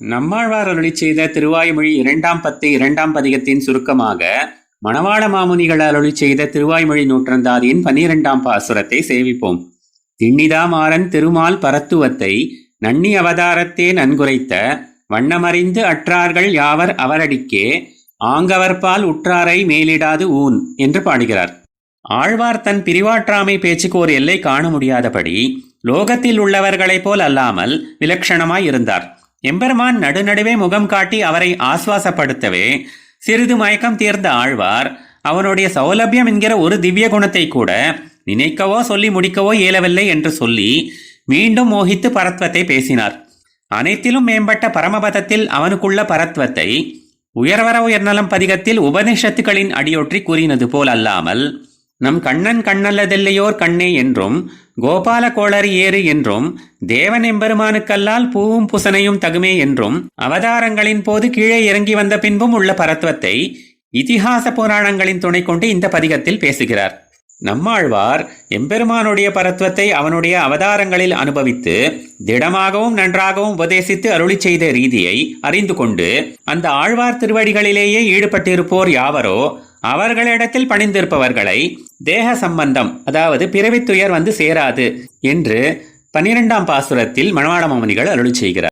நம்மாழ்வார் அருளி செய்த திருவாய்மொழி இரண்டாம் பத்து இரண்டாம் பதிகத்தின் சுருக்கமாக மணவாள மாமுனிகள் அருளி செய்த திருவாய்மொழி நூற்றந்தாதியின் பன்னிரெண்டாம் பாசுரத்தை சேவிப்போம் திண்ணிதாமாறன் திருமால் பரத்துவத்தை நன்னி அவதாரத்தே நன்குரைத்த வண்ணமறிந்து அற்றார்கள் யாவர் அவரடிக்கே ஆங்கவர்பால் உற்றாரை மேலிடாது ஊன் என்று பாடுகிறார். ஆழ்வார் தன் பிரிவாற்றாமை பேச்சுக்கு ஒரு எல்லை காண முடியாதபடி லோகத்தில் உள்ளவர்களைப் போல் அல்லாமல் விலட்சணமாய் இருந்தார். எம்பெருமான் நடுநடுவே முகம் காட்டி அவரை ஆஸ்வாசப்படுத்தவே சிறிது மயக்கம் தீர்ந்த ஆழ்வார் அவனுடைய சௌலபியம் என்கிற ஒரு திவ்ய குணத்தை கூட நினைக்கவோ சொல்லி முடிக்கவோ இயலவில்லை என்று சொல்லி மீண்டும் மோகித்து பரத்வத்தை பேசினார். அனைத்திலும் மேம்பட்ட பரமபதத்தில் அவனுக்குள்ள பரத்வத்தை உயர்வர உயர்நலம் பதிகத்தில் உபனிஷத்துக்களின் அடியொற்றி கூறினது போல் அல்லாமல் நம் கண்ணன் கண்ணல்லதெல்லையோர் கண்ணே என்றும் கோபால கோளரி ஏறு என்றும் தேவன் எம்பெருமானுக்கல்லால் பூவும் புசனையும் தகுமே என்றும் அவதாரங்களின் போது கீழே இறங்கி வந்த பின்பும் உள்ள பரத்வத்தை இதிகாச புராணங்களின் துணை கொண்டு இந்த பதிகத்தில் பேசுகிறார். நம்மாழ்வார் எம்பெருமானுடைய பரத்வத்தை அவனுடைய அவதாரங்களில் அனுபவித்து திடமாகவும் நன்றாகவும் உபதேசித்து அருளி செய்த ரீதியை அறிந்து கொண்டு அந்த ஆழ்வார் திருவடிகளிலேயே ஈடுபட்டிருப்போர் யாவரோ அவர்களிடத்தில் பணிந்திருப்பவர்களை தேக சம்பந்தம் அதாவது பிறவித்துயர் வந்து சேராது என்று பனிரெண்டாம் பாசுரத்தில் மணவாள மாமுனிகள் அருளி செய்கிறார்.